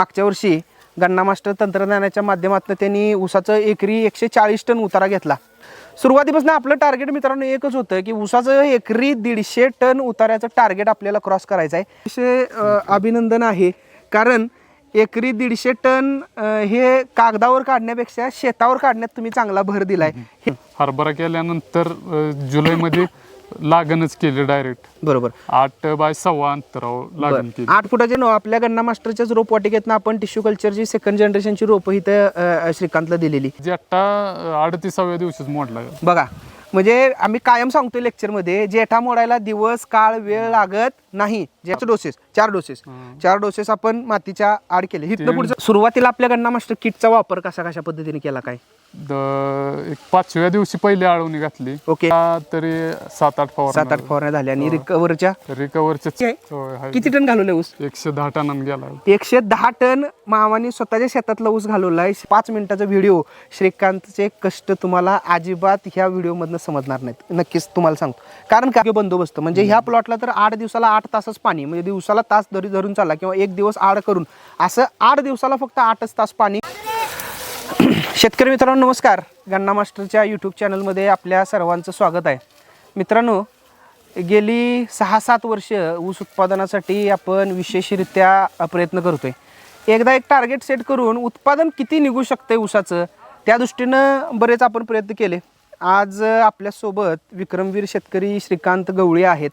मागच्या वर्षी गन्ना मास्टर तंत्रज्ञानाच्या माध्यमातून त्यांनी ऊसाचं एकरी एकशे चाळीस टन उतारा घेतला. सुरुवातीपासून आपलं टार्गेट मित्रांनो एकच होतं की ऊसाचं एकरी दीडशे टन उतार्याचं टार्गेट आपल्याला क्रॉस करायचं आहे. अतिशय अभिनंदन आहे. कारण एकरी दीडशे टन हे कागदावर काढण्यापेक्षा शेतावर काढण्यात तुम्ही चांगला भर दिलाय. हरभरा केल्यानंतर जुलैमध्ये लागणच केली डायरेक्ट बरोबर. आठ बाय सव्वा अंतरावर लागण केली. आठ फुटाचे नो आपल्या गन्ना मास्टरच्याच रोप वाटिकेतनं आपण टिश्यू कल्चरची सेकंड जनरेशनची रोपं इथं अं, श्रीकांतला दिलेली. जेठा अडतीसाव्या दिवशीच मोडला. बघा. म्हणजे आम्ही कायम सांगतोय लेक्चरमध्ये जेठा मोडायला दिवस काळ वेळ लागत नाही. ज्याचे डोसेस चार डोसेस चार डोसेस आपण मातीच्या आड केले. इथनं पुढचं सुरुवातीला आपल्या गन्ना मास्टर किटचा वापर कसा कशा पद्धतीने केला काय? द एक पाचव्या दिवशी पहिली आळवणी घातली. ओके. त्या तरी सात आठ सात आठ फवार फवारण्या झाल्या. आणि रिकवरच्या रिकवरच्या किती टन घालवले ऊस? एकशे दहा टनानं गेला. एकशे दहा टन मामाने स्वतःच्या शेतातला ऊस घालवलाय. पाच मिनिटाचा व्हिडिओ. श्रीकांतचे कष्ट तुम्हाला अजिबात ह्या व्हिडिओमधनं समजणार नाहीत. नक्कीच तुम्हाला सांगतो. कारण काय बंदोबस्त. म्हणजे ह्या प्लॉटला तर आठ दिवसाला आठ तासच पाणी म्हणजे दिवसाला तास धरी धरून चालला किंवा एक दिवस आड करून. असं आठ दिवसाला फक्त आठच तास पाणी. शेतकरी मित्रांनो नमस्कार. गन्ना मास्टरच्या यूट्यूब चॅनलमध्ये आपल्या सर्वांचं स्वागत आहे. मित्रांनो गेली सहा सात वर्ष ऊस उत्पादनासाठी आपण विशेषरित्या प्रयत्न करतोय. एकदा एक टार्गेट सेट करून उत्पादन किती निघू शकते ऊसाचं त्या दृष्टीनं बरेच आपण प्रयत्न केले. आज आपल्यासोबत विक्रमवीर शेतकरी श्रीकांत गवळी आहेत.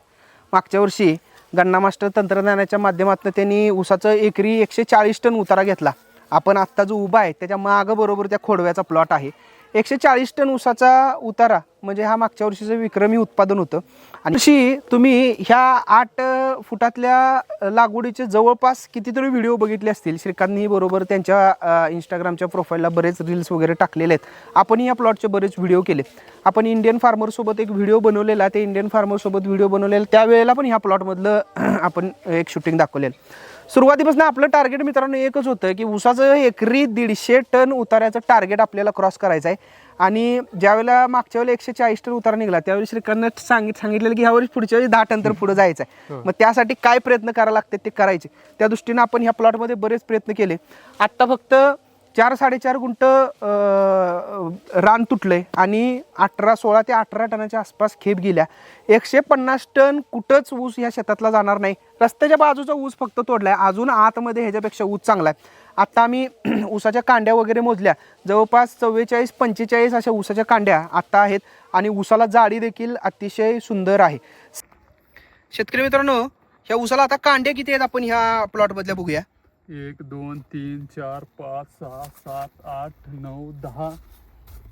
मागच्या वर्षी गन्ना मास्टर तंत्रज्ञानाच्या माध्यमातून त्यांनी ऊसाचं एकरी एकशे चाळीस टन उतारा घेतला. आपण आत्ता जो उभा आहे त्याच्या मागं बरोबर त्या खोडव्याचा प्लॉट आहे. एकशे चाळीस टन ऊसाचा उतारा म्हणजे हा मागच्या वर्षीचं विक्रमी उत्पादन होतं. आणि अशी तुम्ही ह्या आठ फुटातल्या लागवडीचे जवळपास कितीतरी व्हिडिओ बघितले असतील. श्रीकांतनी बरोबर त्यांच्या इंस्टाग्रामच्या प्रोफाईलला बरेच रील्स वगैरे टाकलेले आहेत. आपण या प्लॉटचे बरेच व्हिडिओ केले. आपण इंडियन फार्मरसोबत एक व्हिडिओ बनवलेला ते इंडियन फार्मरसोबत व्हिडिओ बनवलेला त्यावेळेला पण ह्या प्लॉटमधलं आपण एक शूटिंग दाखवलेलं सुरुवातीपासून आपलं टार्गेट मित्रांनो एकच होतं की ऊसाचं एकरी दीडशे टन उतार्याचं टार्गेट आपल्याला क्रॉस करायचं आहे. आणि ज्यावेळेला मागच्या वेळेला एकशे चाळीस टन उतारा निघाला त्यावेळी श्रीकांतनं सांगित सांगितलेलं की ह्यावेळी पुढच्या वेळी दहा टन तर पुढे जायचं आहे. मग त्यासाठी काय प्रयत्न करावे लागतात ते करायचे. त्या दृष्टीनं आपण ह्या प्लॉटमध्ये बरेच प्रयत्न केले. आत्ता फक्त चार साडेचार गुंट रान तुटले आणि अठरा सोळा ते अठरा टनाच्या आसपास खेप गेल्या. एकशे पन्नास टन कुठंच ऊस या शेतातला जाणार नाही. रस्त्याच्या बाजूचा ऊस फक्त तोडला आहे अजून आतमध्ये ह्याच्यापेक्षा ऊस चांगला आहे आत्ता आम्ही ऊसाच्या कांड्या वगैरे मोजल्या. जवळपास चव्वेचाळीस पंचेचाळीस अशा ऊसाच्या कांड्या आत्ता आहेत आणि ऊसाला जाडी देखील अतिशय सुंदर आहे. शेतकरी मित्रांनो ह्या ऊसाला आता कांड्या किती आहेत आपण ह्या प्लॉटमधल्या बघूया. एक दोन तीन चार पाच सहा सात आठ नऊ दहा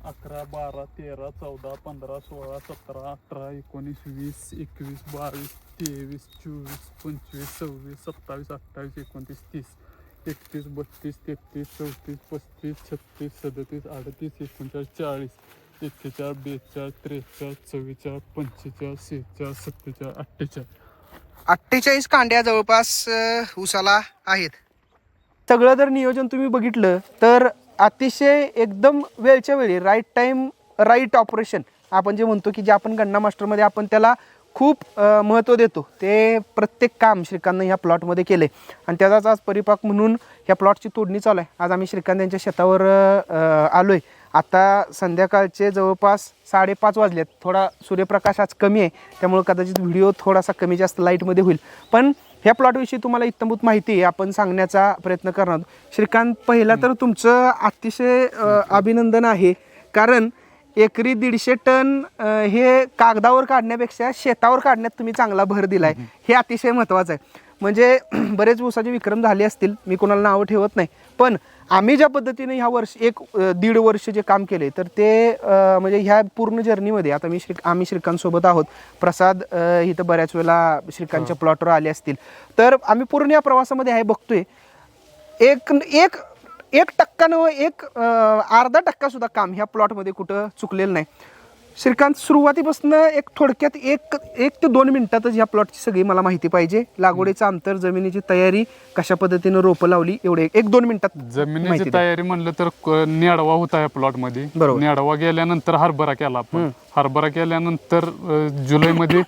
अकरा बारा तेरा चौदा पंधरा सोळा सतरा अठरा एकोणीस वीस एकवीस बावीस तेवीस चोवीस पंचवीस सव्वीस सत्तावीस अठ्ठावीस एकोणतीस तीस एकतीस बत्तीस तेहतीस चौतीस पस्तीस छत्तीस सदतीस अडतीस एकोणचाळीस चाळीस एक्केचाळीस बेचाळीस त्रेचाळीस चव्वेचाळीस पंचेचाळीस सेहेचाळीस सत्तेचाळीस अठ्ठेचाळीस अठ्ठेचाळीस कांड्या जवळपास उसाला आहेत. सगळं जर नियोजन तुम्ही बघितलं तर अतिशय एकदम वेळच्या वेळी राईट टाईम राईट ऑपरेशन आपण जे म्हणतो की जे आपण गन्ना मास्टरमध्ये आपण त्याला खूप महत्त्व देतो. ते प्रत्येक काम श्रीकांतनं ह्या प्लॉटमध्ये केले आणि त्याचाच आज परिपाक म्हणून ह्या प्लॉटची तोडणी चालू आहे. आज आम्ही श्रीकांत यांच्या शेतावर आलो आहे आता संध्याकाळचे जवळपास साडेपाच वाजलेत. थोडा सूर्यप्रकाश आज कमी आहे. त्यामुळं कदाचित व्हिडिओ थोडासा कमी जास्त लाईटमध्ये होईल. पण ह्या प्लॉटविषयी तुम्हाला इत्तमभूत माहिती आपण सांगण्याचा प्रयत्न करणार आहोत. श्रीकांत पहिला तर तुमचं अतिशय अभिनंदन आहे. कारण एकरी दीडशे टन हे कागदावर काढण्यापेक्षा शेतावर काढण्यात तुम्ही चांगला भर दिलाय. हे अतिशय महत्त्वाचं आहे. म्हणजे बरेच ऊसाचे विक्रम झाले असतील मी कोणाला नावं ठेवत नाही. पण आम्ही ज्या पद्धतीने ह्या वर्ष एक दीड वर्ष जे काम केले तर ते म्हणजे ह्या पूर्ण जर्नीमध्ये आता मी श्री आम्ही श्रीकांतसोबत आहोत. प्रसाद इथं बऱ्याच वेळेला श्रीकांतच्या प्लॉटवर आले असतील. तर आम्ही पूर्ण या प्रवासामध्ये आहे बघतोय. एक एक एक टक्का नव एक अर्धा टक्का सुद्धा काम ह्या प्लॉटमध्ये कुठं चुकलेलं नाही. श्रीकांत सुरुवातीपासून एक थोडक्यात एक एक ते दोन मिनिटातच ह्या प्लॉटची सगळी मला माहिती पाहिजे. लागवडीचं अंतर जमिनीची तयारी कशा पद्धतीनं रोपं लावली एवढे एक दोन मिनिटात जमिनीची. तयारी म्हणलं तर क- नेडवा होता या प्लॉटमध्ये. बरोबर. नेडवा गेल्यानंतर हरभरा केला आपण. हरभरा केल्यानंतर अ, जुलैमध्ये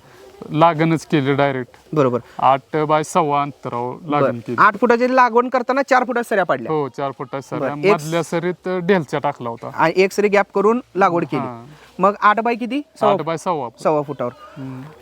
लागणच केली डायरेक्ट बरोबर. आठ बाय सव्वा अंतरावर लागण केली. आठ फुटाची लागवण करताना चार फुटात सऱ्या पाडल्या. हो चार फुटा सर बरं, एक- मधल्या सरीत ढेलच्या टाकला होता. आणि एक सरी गॅप करून लागवड केली. मग आठ बाय किती? सव्वा बाय सव्वा सव्वा फुटावर.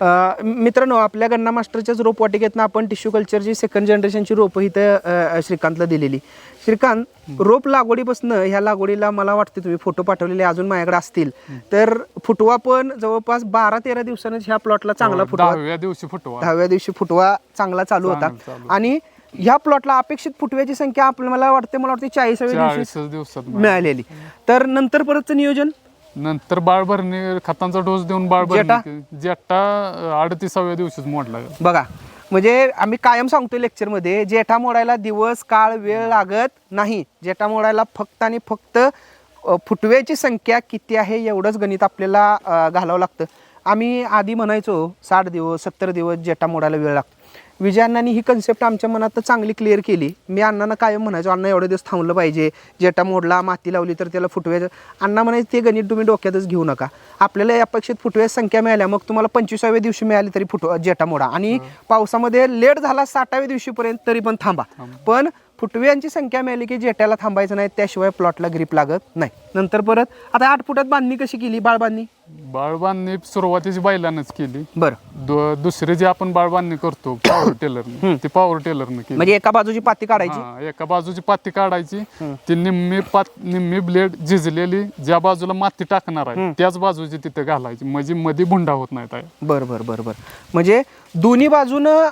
अ, मित्रांनो आपल्या गन्ना मास्टरच्याच रोप वाटिकेतनं आपण टिश्यू कल्चरची सेकंड जनरेशनची रोपं इथं अ, श्रीकांतला दिलेली. श्रीकांत रोप लागवडीपासून ह्या लागवडीला मला वाटते तुम्ही फोटो पाठवलेले अजून माझ्याकडे असतील. तर फुटवा पण जवळपास बारा तेरा दिवसांनी ह्या प्लॉटला चांगला हो, फुटवा दहाव्या दिवशी फुटवा. दहाव्या दिवशी फुटवा चांगला चालू होता. चांगला चालू. आणि ह्या प्लॉटला अपेक्षित फुटव्याची संख्या आपल्याला मला वाटते मला वाटते चाळीसाव्या दिवशी चाळीस दिवसात मिळालेली. तर नंतर परतचं नियोजन? नंतर बाळ भरणी खतांचा डोस देऊन बाळ जेटा? भरणी अडतीसाव्या दिवशीच मोडला. बघा म्हणजे आम्ही कायम सांगतोय लेक्चरमध्ये जेठा मोडायला दिवस काळ वेळ लागत नाही. जेठा मोडायला फक्त आणि फक्त अ, फुटव्याची संख्या किती आहे एवढंच गणित आपल्याला अ, घालावं लागतं. आम्ही आधी म्हणायचो साठ दिवस सत्तर दिवस जेठा मोडायला वेळ लागतो. विजय अण्णांनी ही कन्सेप्ट आमच्या मनात तर चांगली क्लिअर केली. मी अण्णांना कायम म्हणायचो अण्णा एवढे दिवस थांबलं पाहिजे. जेटा मोडला माती लावली तर त्याला फुटव्याचं अण्णा म्हणायचं ते गणित तुम्ही डोक्यातच घेऊ नका. आपल्याला या अपेक्षित फुटव्याची संख्या मिळाल्या मग तुम्हाला पंचवीसाव्या दिवशी मिळाली तरी फुट जेटा मोडा. आणि पावसामध्ये लेट झाला साठाव्या दिवशीपर्यंत तरी पण थांबा. पण फुटव्यांची संख्या मिळाली की जेट्याला थांबायचं नाही त्याशिवाय प्लॉटला ग्रीप लागत नाही. नंतर परत आता आठ फुटात बांधणी कशी केली बाळ बांधणी? बाळ बांधणी सुरुवातीची बैलानच केली. बरं. दु- दुसरी जी आपण बाळ बांधणी करतो पॉवर टेलरने ती पॉवर टेलरने केली. म्हणजे एका बाजूची पाती काढायची? हा, एका बाजूची पाती काढायची. ती निम्मी पात निम्मी ब्लेड झिजलेली ज्या बाजूला माती टाकणार आहे त्याच बाजूची तिथे घालायची. म्हणजे मध्ये भुंडा होत नाही बर बर बर बर. म्हणजे दोन्ही बाजूनं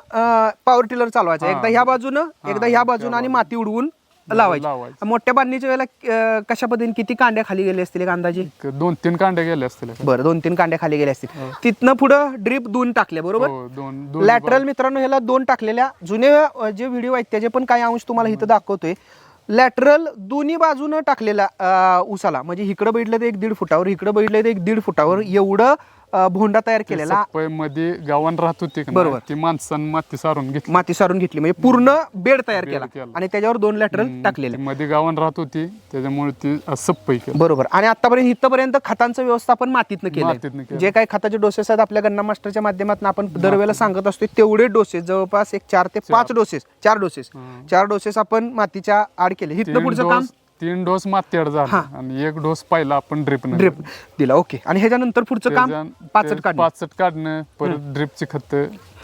पॉवर टिलर चालवायचं. एकदा ह्या बाजूनं एकदा ह्या बाजूनं आणि माती उडवून लावायची. लावायची. मोठ्या बांधणीच्या वेळेला अं, कशा पद्धतीने किती कांड्या खाली गेले असतील एक अंदाजे? एक दोन तीन कांड्या गेल्या असतील. बरं दोन तीन कांड्या खाली गेल्या असतील. तिथनं पुढं ड्रीप दोन टाकल्या बरोबर? हो, दोन दोन लॅटरल मित्रांनो ह्याला दोन टाकलेल्या. जुने अं, जे व्हिडिओ आहेत त्याचे पण काही अंश तुम्हाला इथं दाखवतोय. लॅटरल दोन्ही बाजूनं टाकलेला अं, उसाला म्हणजे इकडं बघितलं तर एक दीड फुटावर इकडं बघितलं तर एक दीड फुटावर. एवढं भोंडा तयार केलेला. मध्ये गावान राहत होती बरोबर. ती माणसानं माती सारून घेतली. माती सारून घेतली. म्हणजे पूर्ण बेड तयार केला. आणि त्याच्यावर दोन लॅटरल टाकलेले. मध्ये गावान राहत होती त्याच्यामुळे ती सप्पई बरोबर. आणि आतापर्यंत इथपर्यंत खतांचं व्यवस्थापन मातीतनं केलं. जे काही खताचे डोसेस आहेत आपल्या गन्ना मास्टरच्या माध्यमातून आपण दरवेळेला सांगत असतो तेवढे डोसेस जवळपास एक चार ते पाच डोसेस चार डोसेस. चार डोसेस आपण मातीच्या आड केले. इथनं पुढचं काम? तीन डोस मातीआड झाला आणि एक डोस पहिला आपण ड्रिप ड्रिप दिला ओके आणि ह्याच्यानंतर पुढचं काम? पाचट काढणं. पाचट काढणं परत ड्रिपची खत.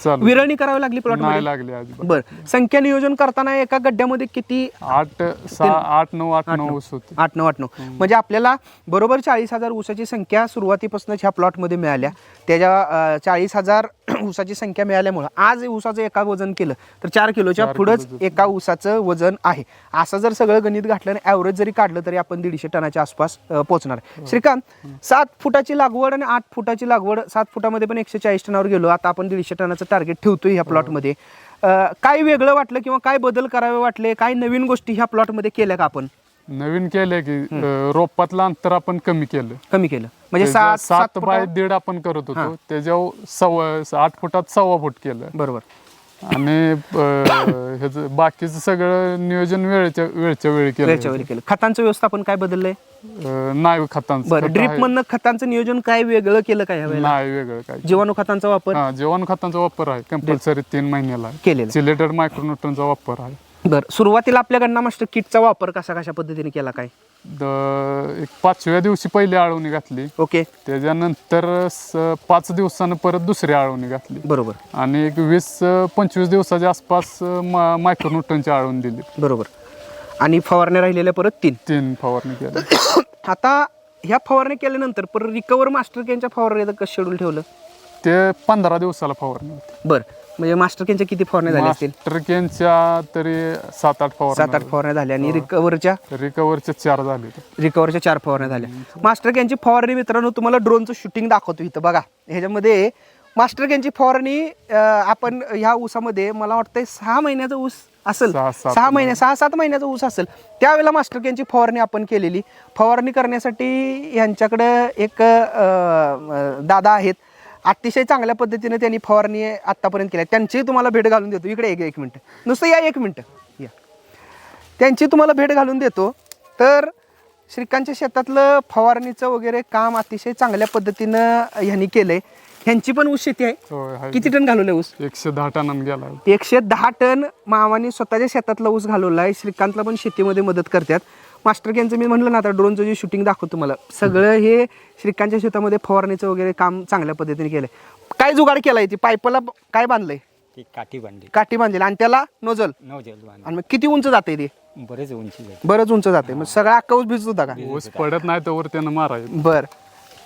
चालू. विरळणी करावी लागली प्लॉट नाही लागली अजिबात. बर. संख्या नियोजन करताना एका गड्ड्यामध्ये किती? आठ सहा आठ नऊ आठ नऊ ऊस होते. आठ नऊ आठ नऊ. म्हणजे आपल्याला बरोबर चाळीस हजार ऊसाची संख्या सुरुवातीपासूनच ह्या प्लॉटमध्ये मिळाल्या. त्याच्या चाळीस हजार ऊसाची संख्या मिळाल्यामुळं आज ऊसाचं एका वजन केलं तर चार किलोच्या पुढंच. एका ऊसाचं वजन आहे. असं जर सगळं गणित घातलं आणि ॲव्हरेज जरी काढलं तरी आपण दीडशे टनाच्या आसपास अं, पोहोचणार आहे. श्रीकांत सात फुटाची लागवड आणि आठ फुटाची लागवड सात फुटामध्ये पण एकशे चाळीस टनावर गेलो. आता आपण दीडशे टनाचं टार्गेट ठेवतोय ह्या प्लॉटमध्ये काय वेगळं वाटलं किंवा काय बदल करावे वाटले? काय नवीन गोष्टी ह्या प्लॉटमध्ये केल्या का आपण? नवीन केलंय की रोपातलं अंतर आपण कमी केलं. कमी केलं. म्हणजे सात सात बाय दीड आपण करत होतो. त्याच्यावर सव्वा आठ फुटात सव्वा फूट केलं. बरोबर. आणि ह्याचं बाकीचं सगळं नियोजन वेळेच्या वेळच्या वेळी केलं. वेळच्या वेळी केलं. खतांचं व्यवस्थापन काय बदललंय? अं, नाही खतांचं बरं खत ड्रीप आहे. मधनं खतांचं नियोजन काय वेगळं केलं काय ह्यावेळेला नाही वेगळं काय जीवाणू खतांचा वापर? हा जीवन खतांचा वापर आहे. कंपल्सरी तीन महिन्याला आहे. केलेला. सिलेटेड मायक्रोन्यूटनचा वापर आहे. बरं सुरुवातीला आपल्या गन्ना मास्टर किटचा वापर कसा कशा पद्धतीने केला काय? द- एक पाचव्या दिवशी पहिली आळवणी घातली. ओके. त्याच्यानंतर स- पाच दिवसानं परत दुसरी आळवणी घातली. बरोबर. आणि एक वीस पंचवीस दिवसाच्या आसपास मायक्रोन्यूटनची आळवणी दिली. बरोबर. आणि फवारण्या राहिलेल्या परत तीन. तीन फवारणी केली आता ह्या फवारणी केल्यानंतर परत रिकवर मास्टर केनच्या फवारण्याचं कसं शेड्यूल ठेवलं? ते पंधरा दिवसाला फवारणी होती. बरं. म्हणजे मास्टर केनच्या किती फवारण्या झाल्या असतील? मास्टरकेनच्या तरी सात आठ सात आठ फवारणी फवारण्या झाल्या. आणि रिकवरच्या रिकवरच्या चार झाले. होते. रिकवरच्या चार फवारण्या झाल्या. मास्टर कॅनची फवारणी मित्रांनो तुम्हाला ड्रोनचं शूटिंग दाखवतो इथं. बघा ह्याच्यामध्ये मास्टर कॅनची फवारणी आपण ह्या ऊसामध्ये मला वाटतंय सहा महिन्याचा ऊस असेल. सहा- महिने सहा सात महिन्याचा ऊस असेल. त्यावेळेला मास्टर कॅनची फवारणी आपण केलेली. फवारणी करण्यासाठी यांच्याकडे एक दादा आहेत. अतिशय चांगल्या पद्धतीने त्यांनी फवारणी आतापर्यंत केल्या त्यांची तुम्हाला भेट घालून देतो. इकडे एक एक मिनिट. नुसतं या एक मिनिट. या. त्यांची तुम्हाला भेट घालून देतो. तर श्रीकांतच्या शेतातलं फवारणीचं वगैरे काम अतिशय चांगल्या पद्धतीनं ह्यांनी केलंय. ह्यांची पण ऊस शेती आहे. किती टन घालवले ऊस? एकशे दहा टनानं गेला एकशे दहा टन मामाने स्वतःच्या शेतातला ऊस घालवला आहे श्रीकांतला पण शेतीमध्ये मदत करतात. मास्टर यांचं मी म्हणलं ना आता ड्रोनचं जे शूटिंग दाखवतो तुम्हाला सगळं हे श्रीकांतच्या शेतामध्ये फवारणीचं वगैरे काम चांगल्या पद्धतीने केलंय. काय जुगाड केलाय ती? पाईपला काय बांधलंय? ती काठी बांधली. काठी बांधलेली आणि त्याला नोजल. नऊ जल बांधली. आणि मग किती उंच जाते ते? बरेच उंची जाते बरंच उंच जाते मग सगळा ऊस भिजत होता का? ऊस पडत नाही तर त्यानं मारायचं. बर.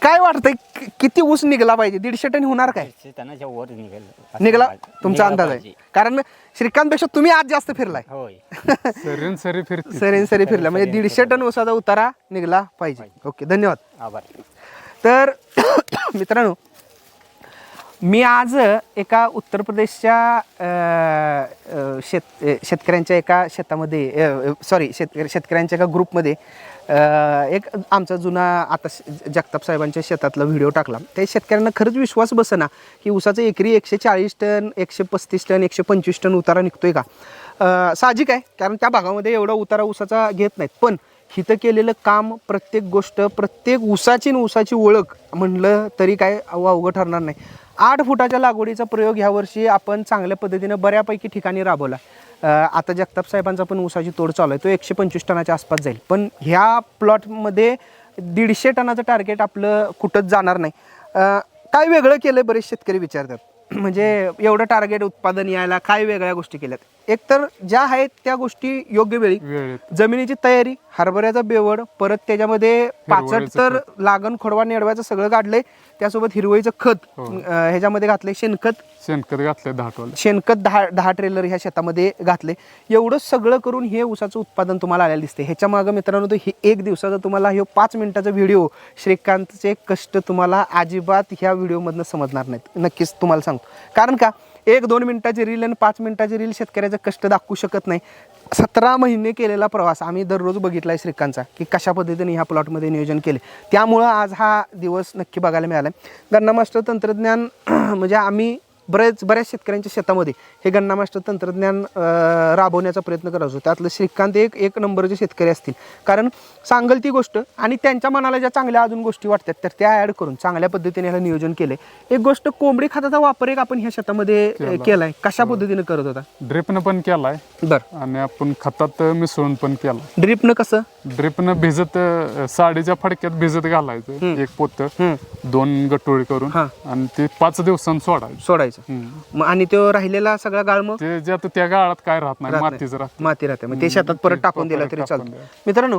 काय वाटतंय कि- किती ऊस निघला पाहिजे? दीडशे टन होणार काय? शेतानाच्या वर निघाल. निघला? तुमचा अंदाज आहे. कारण श्रीकांत पेक्षा तुम्ही आज जास्त फिरलाय. होय. सरीन सरी फिरते. सरीन सरी फिरला. म्हणजे दीडशे टन ऊसाचा उतारा निघला पाहिजे. ओके धन्यवाद. आभार. तर मित्रांनो मी आज एका उत्तर प्रदेशच्या शेत शेतकऱ्यांच्या एका शेतामध्ये सॉरी शेतकरी शेतकऱ्यांच्या एका ग्रुपमध्ये एक आमचा जुना आता श- जगताप साहेबांच्या शेतातला व्हिडिओ टाकला. त्या शेतकऱ्यांना खरंच विश्वास बसना की ऊसाचं एकरी एकशे चाळीस टन एकशे पस्तीस टन एकशे पंचवीस टन उतारा निघतोय का? साहजिक आहे कारण त्या भागामध्ये एवढा उतारा ऊसाचा घेत नाहीत. पण हिथं केलेलं काम प्रत्येक गोष्ट प्रत्येक ऊसाची न ऊसाची ओळख म्हणलं तरी काय अवघड ठरणार नाही. आठ फुटाच्या लागवडीचा प्रयोग ह्यावर्षी आपण चांगल्या पद्धतीनं बऱ्यापैकी ठिकाणी राबवला. आता जगताप साहेबांचा पण ऊसाची तोड चालू आहे. तो एकशे पंचवीस टनाच्या आसपास जाईल. पण ह्या प्लॉटमध्ये दीडशे टनाचं टार्गेट आपलं कुठंच जाणार नाही. काय वेगळं केलं बरेच शेतकरी विचारतात. म्हणजे एवढं टार्गेट उत्पादन यायला काय वेगळ्या गोष्टी केल्यात. एकतर ज्या आहेत त्या गोष्टी योग्य वेळी. जमिनीची तयारी हरभऱ्याचा बेवड परत त्याच्यामध्ये पाचट तर लागण खोडवा नेडवायचं सगळं काढलंय त्यासोबत हिरवळीचं खत हो. अं, ह्याच्यामध्ये घातलंय शेणखत. शेणखत घातले दहा टोले शेणखत दहा दहा ट्रेलर ह्या शेतामध्ये घातले एवढं सगळं करून हे ऊसाचं उत्पादन तुम्हाला आलेलं दिसते ह्याच्या मागं मित्रांनो तो हे एक दिवसाचा तुम्हाला हे पाच मिनिटाचा व्हिडिओ श्रीकांतचे कष्ट तुम्हाला अजिबात ह्या व्हिडिओमधनं समजणार नाहीत. नक्कीच तुम्हाला सांगतो. कारण का? एक दोन मिनिटाची रील आणि पाच मिनिटाची रील शेतकऱ्याचं कष्ट दाखवू शकत नाही. सतरा महिने केलेला प्रवास आम्ही दररोज बघितला आहे श्रीकांतचा की कशा पद्धतीने ह्या प्लॉटमध्ये नियोजन केले. त्यामुळं आज हा दिवस नक्की बघायला मिळाला गन्ना मास्टर तंत्रज्ञान म्हणजे आम्ही बरेच बऱ्याच शेतकऱ्यांच्या शेतामध्ये हे गन्ना मास्टर तंत्रज्ञान राबवण्याचा प्रयत्न करत असतो. त्यातलं श्रीकांत एक एक नंबरचे शेतकरी असतील. कारण सांगल ती गोष्ट आणि त्यांच्या मनाला ज्या चांगल्या अजून गोष्टी वाटतात तर त्या ॲड करून चांगल्या पद्धतीने ह्याला नियोजन केले एक गोष्ट कोंबडी खताचा वापर एक आपण ह्या शेतामध्ये केलाय. कशा पद्धतीने करत होता? ड्रिपनं पण केलाय. बरं. आणि आपण खतात मिसळून पण केला ड्रिपनं कसं? ड्रिपनं भिजत साडीच्या फडक्यात भिजत घालायचं एक पोत. दोन गटोळी करून हा. आणि ते पाच दिवसांनी सोडायचं. सोडायचं. मग आणि तो राहिलेला सगळा गाळ मग? ते जे आता त्या गाळात काय राहत नाही. मातीच राहत माती राहते. मग ते शेतात परत टाकून दिलं तरी चालतं. मित्रांनो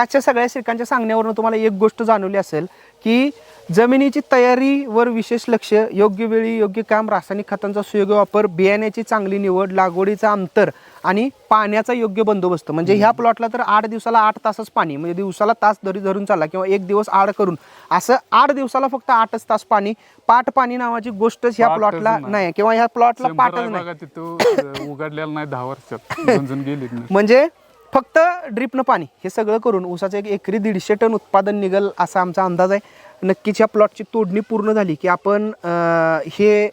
मगाच्या सगळ्या श्रीकांच्या सांगण्यावरून तुम्हाला एक गोष्ट जाणवली असेल की जमिनीची तयारीवर विशेष लक्ष योग्य वेळी योग्य काम रासायनिक खतांचा सुयोग्य वापर बियाण्याची चांगली निवड लागवडीचं अंतर आणि पाण्याचा योग्य बंदोबस्त. म्हणजे ह्या प्लॉटला तर आठ दिवसाला आठ तासच पाणी म्हणजे दिवसाला तास धरी धरून चालला किंवा एक दिवस आड करून. असं आठ दिवसाला फक्त आठच तास पाणी पाट पाणी नावाची गोष्टच ह्या प्लॉटला नाही. किंवा ह्या प्लॉटला पाटच नाही. उघडलेलं नाही दहा वर्षात म्हणजे फक्त ड्रिपनं पाणी. हे सगळं करून ऊसाचं एक एकरी दीडशे टन उत्पादन निघल असा आमचा अंदाज आहे. नक्कीच या प्लॉटची तोडणी पूर्ण झाली की आपण हे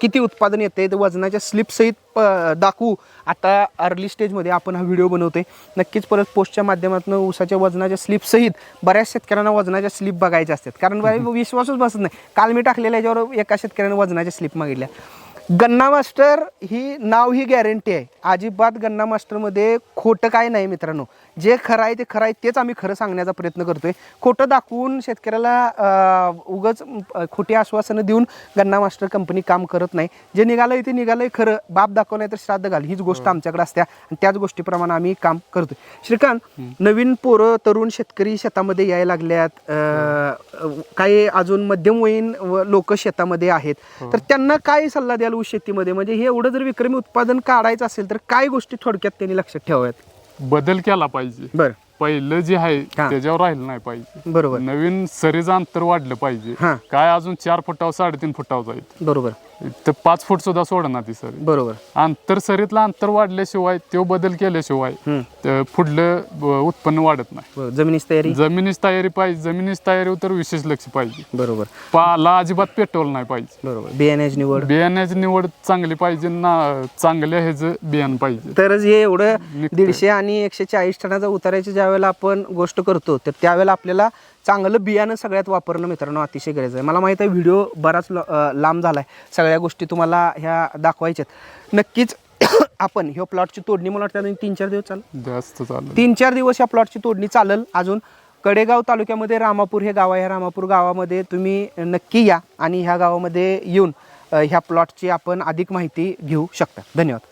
किती उत्पादन येते ते वजनाच्या स्लिपसहित अं, दाखवू. आता अर्ली स्टेजमध्ये आपण हा व्हिडिओ बनवतोय. नक्कीच परत पोस्टच्या माध्यमातून ऊसाच्या वजनाच्या स्लिपसहित बऱ्याच शेतकऱ्यांना वजनाच्या स्लिप बघायच्या असतात. कारण विश्वासच बसत नाही. काल मी टाकलेल्या याच्यावर एका शेतकऱ्याने वजनाच्या स्लिप मागितल्या. गन्ना मास्टर ही नाव ही गॅरंटी आहे. अजिबात गन्ना मास्टरमध्ये खोटं काय नाही मित्रांनो. जे खरं आहे ते खरं आहे तेच आम्ही खरं सांगण्याचा प्रयत्न करतोय. खोटं दाखवून शेतकऱ्याला उगाच खोटी आश्वासनं देऊन गन्ना मास्टर कंपनी काम करत नाही. जे निघालंय ते निघालंय खरं. बाप दाखव नाही तर श्राद्ध घाल. हीच गोष्ट आमच्याकडे असते आणि त्याच गोष्टीप्रमाणे आम्ही काम करतोय. श्रीकांत नवीन पोरं तरुण शेतकरी शेतामध्ये यायला लागल्यात. काही अजून मध्यमवयीन लोक शेतामध्ये आहेत. तर त्यांना काय सल्ला द्याल ऊस शेतीमध्ये म्हणजे हे एवढं जर विक्रमी उत्पादन काढायचं असेल तर काय गोष्टी थोडक्यात त्यांनी लक्षात ठेवाव्यात? बदल केला पाहिजे. बरं. पहिलं जे आहे हा. त्याच्यावर राहिलं नाही पाहिजे. बरोबर. नवीन सरीचं अंतर वाढलं पाहिजे. हा. काय अजून चार फुटावर साडेतीन फुटावर जाईल. बरोबर. तर पाच फूट सुद्धा सोडणार ती सरी. बरोबर. अंतर सरीतलं अंतर वाढल्याशिवाय तो बदल केल्याशिवाय पुढलं उत्पन्न वाढत नाही. बरोबर. जमिनीची तयारी? जमिनीची तयारी पाहिजे जमिनीची तयारीवर तर विशेष लक्ष पाहिजे. बरोबर. पाला अजिबात पेट्रोल नाही पाहिजे. बरोबर. बियाण्याची निवड? बियाण्याची निवड चांगली पाहिजे ना चांगल्या ह्याचं बियाणं पाहिजे. तरच हे एवढं निघतंय. दीडशे आणि एकशे चाळीस टनाचा उतारायच्या ज्या वेळेला आपण गोष्ट करतो तर त्यावेळेला आपल्याला चांगलं बियाणं सगळ्यात वापरणं मित्रांनो अतिशय गरजेचं आहे. मला माहीत आहे व्हिडिओ बराच लांब झाला आहे सगळ्या गोष्टी तुम्हाला ह्या दाखवायच्यात. नक्कीच आपण ह्या प्लॉटची तोडणी मला वाटतं तीन चार दिवस चालेल. जास्त चालेल. तीन चार दिवस या प्लॉटची तोडणी चालेल. अजून कडेगाव तालुक्यामध्ये रामापूर हे गाव आहे. ह्या रामापूर गावामध्ये तुम्ही नक्की या आणि ह्या गावामध्ये येऊन ह्या प्लॉटची आपण अधिक माहिती घेऊ शकता. धन्यवाद.